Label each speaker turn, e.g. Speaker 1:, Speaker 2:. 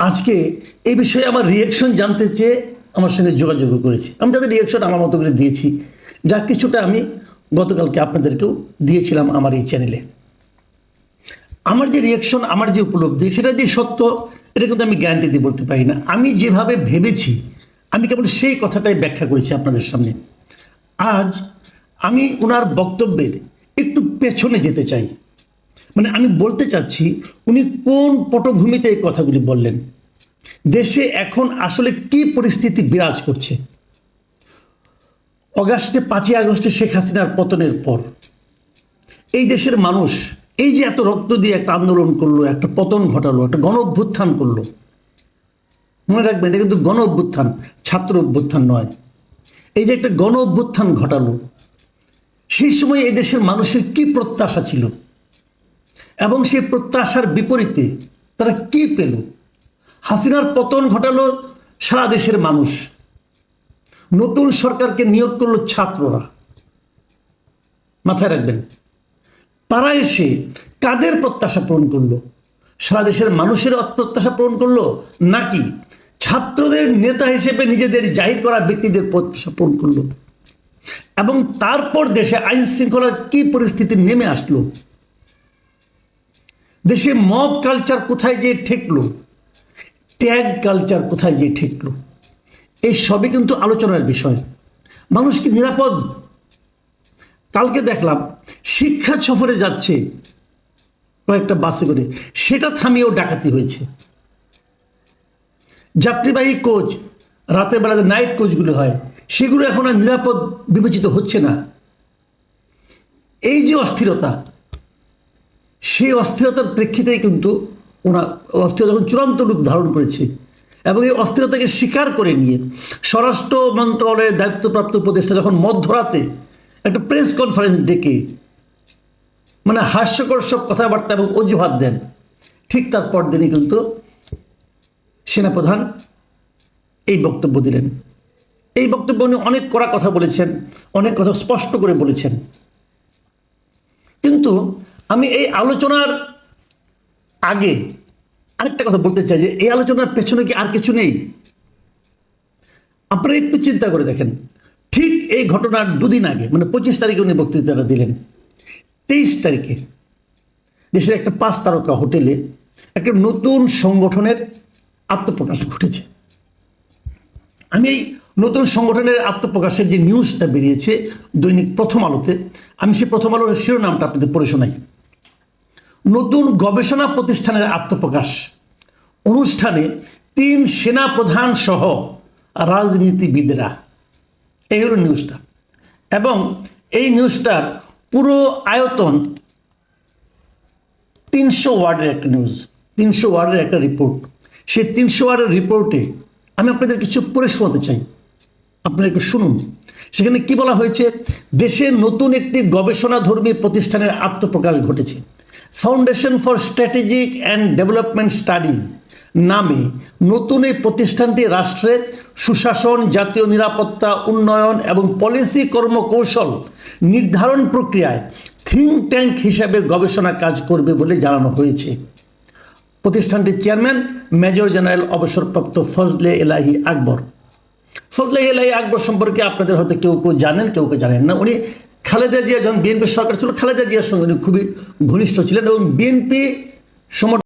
Speaker 1: আজকে এই বিষয়ে আমার রিয়াকশন জানতে চেয়ে আমার সঙ্গে যোগাযোগ করেছি। আমি তাদের রিয়েকশন আমার মতো করে দিয়েছি, যা কিছুটা আমি গতকালকে আপনাদেরকেও দিয়েছিলাম আমার এই চ্যানেলে আমার যে রিয়াকশন আমার যে উপলব্ধি, সেটা যে সত্য, এটা কিন্তু আমি গ্যারান্টি দিয়ে বলতে পারি না। আমি যেভাবে ভেবেছি, আমি কেবল সেই কথাটাই ব্যাখ্যা করেছি আপনাদের সামনে। আজ আমি ওনার বক্তব্যের একটু পেছনে যেতে চাই। মানে আমি বলতে চাচ্ছি, উনি কোন পটভূমিতে এই কথাগুলি বললেন? দেশে এখন আসলে কি পরিস্থিতি বিরাজ করছে? অগাস্টে, পাঁচই আগস্টে শেখ হাসিনার পতনের পর, এই দেশের মানুষ এই যে এত রক্ত দিয়ে একটা আন্দোলন করল, একটা পতন ঘটালো, একটা গণ অভ্যুত্থান করল, মনে রাখবেন, এটা কিন্তু গণ অভ্যুত্থান ছাত্র অভ্যুত্থান নয়। এই যে একটা গণ অভ্যুত্থান ঘটালো, সেই সময় এই দেশের মানুষের কি প্রত্যাশা ছিল? এবং সেই প্রত্যাশার বিপরীতে তারা কি পেল? হাসিনার পতন ঘটালো সারা দেশের মানুষ। নতুন সরকারকে নিয়োগ করল ছাত্ররা। মাথায় রাখবেন, তারা এসে কাদের প্রত্যাশা পূরণ করল? সারা দেশের মানুষের প্রত্যাশা পূরণ করল নাকি ছাত্রদের নেতা হিসেবে নিজেদের জাহির করা ব্যক্তিদের প্রত্যাশা পূরণ করল? এবং তারপর দেশে আইন শৃঙ্খলার কি পরিস্থিতি নেমে আসলো? দেশে মব কালচার কোথায় গিয়ে ঠেকলো? ট্যাগ কালচার কোথায় গিয়ে ঠেকলো? এই সবই কিন্তু আলোচনার বিষয়। মানুষ কি নিরাপদ? কালকে দেখলাম, শিক্ষা সফরে যাচ্ছে কয়েকটা বাসে করে। সেটা থামিয়েও ডাকাতি হয়েছে। যাত্রীবাহী কোচ রাতের বেলাতে নাইট কোচগুলো হয়, সেগুলো এখন আর নিরাপদ বিবেচিত হচ্ছে না। এই যে অস্থিরতা সেই অস্থিরতার প্রেক্ষিতেই কিন্তু ওনার অস্থিরতা যখন চূড়ান্ত রূপ ধারণ করেছে এবং এই অস্থিরতাকে স্বীকার করে নিয়ে স্বরাষ্ট্র মন্ত্রণালয়ের দায়িত্বপ্রাপ্ত উপদেষ্টা যখন মধ্যরাতে একটা প্রেস কনফারেন্স ডেকে মানে হাস্যকর সব কথাবার্তা এবং অজুহাত দেন, ঠিক তার পরদিনই কিন্তু সেনাপ্রধান এই বক্তব্য দিলেন। এই বক্তব্য উনি অনেক কড়া কথা বলেছেন, অনেক কথা স্পষ্ট করে বলেছেন। কিন্তু আমি এই আলোচনার আগে আরেকটা কথা বলতে চাই যে এই আলোচনার পেছনে কি আর কিছু নেই? আপনারা একটু চিন্তা করে দেখেন। ঠিক এই ঘটনার দুদিন আগে মানে পঁচিশ তারিখে উনি বক্তৃতাটা দিলেন। তেইশ তারিখে দেশের একটা পাঁচ তারকা হোটেলে একটা নতুন সংগঠনের আত্মপ্রকাশ ঘটেছে। আমি এই নতুন সংগঠনের আত্মপ্রকাশের যে নিউজটা বেরিয়েছে দৈনিক প্রথম আলোতে, আমি সেই প্রথম আলোর শিরোনামটা আপনাদের পড়ে শোনাই। নতুন গবেষণা প্রতিষ্ঠানের আত্মপ্রকাশ। অনুষ্ঠানে তিন সেনা প্রধান সহ রাজনীতিবিদরা। এই হলো নিউজটা। এবং এই নিউজটার পুরো আয়তন তিনশো ওয়ার্ডের একটা নিউজ, তিনশো ওয়ার্ডের একটা রিপোর্ট। সেই তিনশো ওয়ার্ডের রিপোর্টে আমি আপনাদের কিছু পড়ে শোনাতে চাই। আপনারা একটু শুনুন। সেখানে কি বলা হয়েছে? দেশে নতুন একটি গবেষণাধর্মী প্রতিষ্ঠানের আত্মপ্রকাশ ঘটেছে। Foundation for Strategic and Development Studies নামে নতুন এই প্রতিষ্ঠানটি রাষ্ট্রের সুশাসন, জাতীয় নিরাপত্তা, উন্নয়ন এবং পলিসি কর্মকৌশল নির্ধারণ প্রক্রিয়ায় থিঙ্ক ট্যাঙ্ক হিসাবে গবেষণা কাজ করবে বলে জানানো হয়েছে। প্রতিষ্ঠানটির চেয়ারম্যান মেজর জেনারেল অবসরপ্রাপ্ত ফজলে এলাহি আকবর। ফজলে এলাহি আকবর সম্পর্কে আপনাদের হয়তো কেউ কেউ জানেন, কেউ কেউ জানেন না। উনি খালেদা জিয়া যখন বিএনপি সরকার ছিল, খালেদা জিয়ার সঙ্গে খুবই ঘনিষ্ঠ ছিলেন এবং বিএনপি সমর্থন